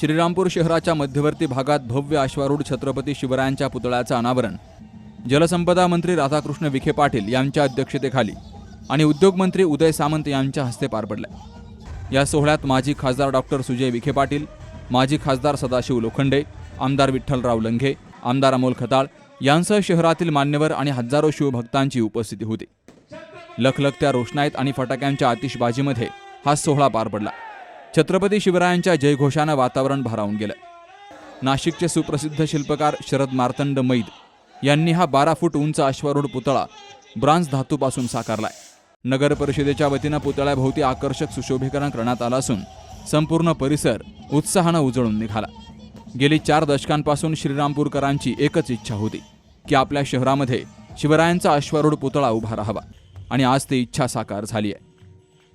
श्रीरामपूर शहराच्या मध्यवर्ती भागात भव्य अश्वारूढ छत्रपती शिवरायांच्या पुतळ्याचं अनावरण. जलसंपदा मंत्री राधाकृष्ण विखे पाटील यांच्या अध्यक्षतेखाली आणि उद्योगमंत्री उदय सामंत यांच्या हस्ते पार पडल्या या सोहळ्यात माजी खासदार डॉक्टर सुजय विखे पाटील माजी खासदार सदाशिव लोखंडे आमदार विठ्ठलराव लंघे आमदार अमोल खताळ यांसह शहरातील मान्यवर आणि हजारो शिवभक्तांची उपस्थिती होती. लखलखत्या रोषणाईत आणि फटाक्यांच्या आतिषबाजीमध्ये हा सोहळा पार पडला. छत्रपती शिवरायांच्या जयघोषानं वातावरण भारावून गेलं. नाशिकचे सुप्रसिद्ध शिल्पकार शरद मार्तंड मैद यांनी हा बारा फूट उंच अश्वारूढ पुतळा ब्रांज धातूपासून साकारलाय. नगर परिषदेच्या वतीनं पुतळ्याभोवती आकर्षक सुशोभीकरण करण्यात आलं असून संपूर्ण परिसर उत्साहानं उजळून निघाला. गेली चार दशकांपासून श्रीरामपूरकरांची एकच इच्छा होती की आपल्या शहरामध्ये शिवरायांचा अश्वारूढ पुतळा उभा राहावा आणि आज ती इच्छा साकार झाली आहे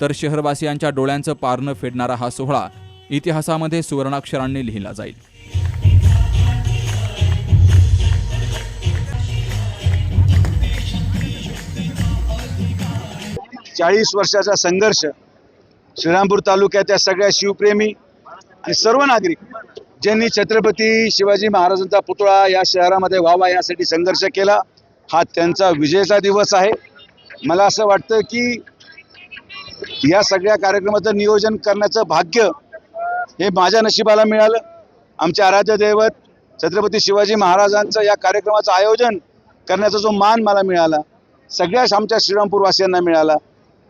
तर शहरवासियांच्या डोळ्यांचं पारणं फेडणारा हा सोहळा इतिहासामध्ये सुवर्णाक्षरांनी लिहिला जाईल. चाळीस वर्षाचा संघर्ष श्रीरामपूर तालुक्याच्या सगळ्या शिवप्रेमी आणि सर्व नागरिक ज्यांनी छत्रपती शिवाजी महाराजांचा पुतळा या शहरामध्ये व्हावा यासाठी संघर्ष केला हा त्यांचा विजयाचा दिवस आहे. मला असं वाटतं की या सगळ्या कार्यक्रमाचं नियोजन करण्याचं भाग्य हे माझ्या नशिबाला मिळालं. आमचे आराध्य दैवत छत्रपती शिवाजी महाराजांचं या कार्यक्रमाचं आयोजन करण्याचा जो मान मला मिळाला सगळ्याच आमच्या श्रीरामपूरवासियांना मिळाला.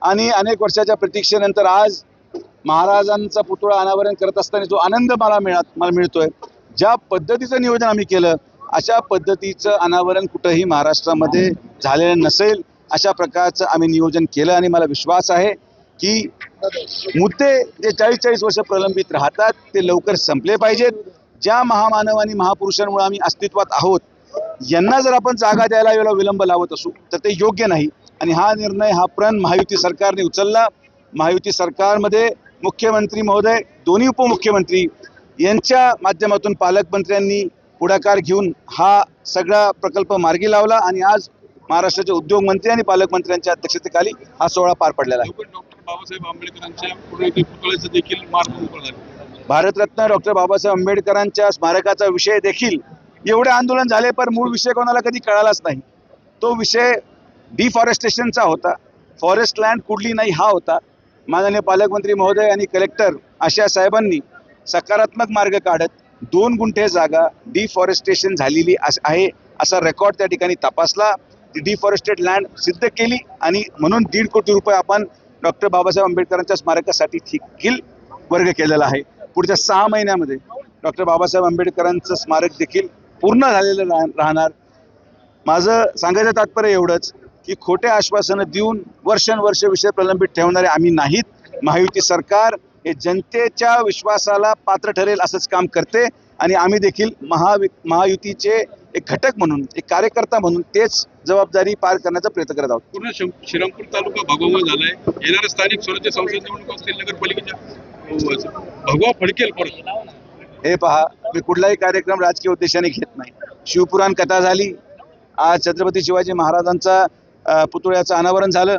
आणि अनेक वर्षाच्या प्रतीक्षेनंतर आज महाराजांचा पुतळा अनावरण करत असताना जो आनंद मला मिळत मला मिळतोय ज्या पद्धतीचं नियोजन आम्ही केलं अशा पद्धतीचं अनावरण कुठंही महाराष्ट्रामध्ये झालेलं नसेल अशा प्रकारचं आम्ही नियोजन केलं आणि मला विश्वास आहे. की मुद्दे जे चाळीस चाळीस वर्ष प्रलंबित राहतात ते लवकर संपले पाहिजेत. ज्या महामानव आणि महापुरुषांमुळे आम्ही अस्तित्वात आहोत यांना जर आपण जागा द्यायला वेळा विलंब लावत असू तर ते योग्य नाही. आणि हा निर्णय हा प्रण महायुती सरकारने उचलला. महायुती सरकारमध्ये मुख्यमंत्री महोदय दोन्ही उपमुख्यमंत्री यांच्या माध्यमातून पालकमंत्र्यांनी पुढाकार घेऊन हा सगळा प्रकल्प मार्गी लावला. आणि आज महाराष्ट्राचे उद्योगमंत्री आणि पालकमंत्र्यांच्या अध्यक्षतेखाली हा सोहळा पार पडलेला आहे. बाबासाहेब आंबेडकरांच्या पुणे पुतळ्याचं देखील मार्ग भारतरत्न डॉक्टर बाबासाहेब आंबेडकरांच्या स्मारकाचा विषय देखील एवढे आंदोलन झाले पण मूळ विषय कोणाला कधी कळालाच नाही. तो विषय डिफॉरेस्टेशनचा होता. फॉरेस्ट लँड कुठली नाही हा होता. माननीय पालकमंत्री महोदय आणि कलेक्टर अशा साहेबांनी सकारात्मक मार्ग काढत दोन गुंठे जागा डिफॉरेस्टेशन झालेली अस- आहे असा रेकॉर्ड त्या ठिकाणी तपासला. ती डिफॉरेस्टेड लँड सिद्ध केली आणि म्हणून दीड कोटी रुपये आपण डॉक्टर बाबासाहेब आंबेडकरांच्या स्मारकासाठी देखील वर्ग केलेला आहे. पुढच्या सहा महिन्यामध्ये डॉक्टर बाबासाहेब आंबेडकरांचं स्मारक देखील पूर्ण झालेलं राहणार. माझं सांगायचं तात्पर्य एवढंच की खोटे आश्वासनं देऊन वर्षानुवर्ष विषय प्रलंबित ठेवणारे आम्ही नाहीत. महायुती सरकार हे जनतेच्या विश्वासाला पात्र ठरेल असंच काम करते आणि आम्ही देखील महावि महायुतीचे एक घटक म्हणून एक कार्यकर्ता म्हणून तेच जबाबदारी पार करण्याचा प्रयत्न करत आहोत. पूर्ण श्रीरामपूर तालुका भगवा झालाय. येणाऱ्या स्थानिक स्वराज्य संसद निवडणूक असतील नगरपालिकेच्या अं, भगवा फडकेल परत. हे पहा मी कुठलाही कार्यक्रम राजकीय उद्देशाने घेत नाही. शिवपुराण कथा झाली. आज छत्रपती शिवाजी महाराजांचा पुतळ्याचं अनावरण झालं.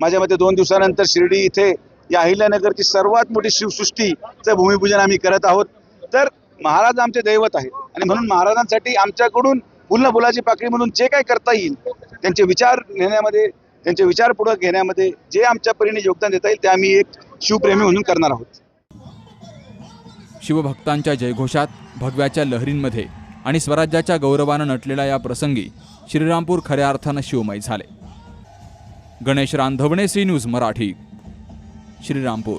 माझ्या मते दोन दिवसानंतर शिर्डी इथे या अहिल्यानगरची सर्वात मोठी शिवसृष्टीचं भूमिपूजन आम्ही करत आहोत. तर महाराज आमचे दैवत आहेत. आणि म्हणून महाराजांसाठी आमच्याकडून फुल फुलाची पाकळी म्हणून जे काही करता येईल त्यांचे विचार नेण्यामध्ये त्यांचे विचार पुढे घेण्यामध्ये जे आमच्या परीने योगदान देता येईल ते आम्ही एक शिवप्रेमी म्हणून करणार आहोत. शिवभक्तांच्या जयघोषात भगव्याच्या लहरींमध्ये आणि स्वराज्याच्या गौरवानं नटलेल्या या प्रसंगी श्रीरामपूर खऱ्या अर्थानं शिवमय झाले. Ganesh Randhavane C news Marathi Shrirampur.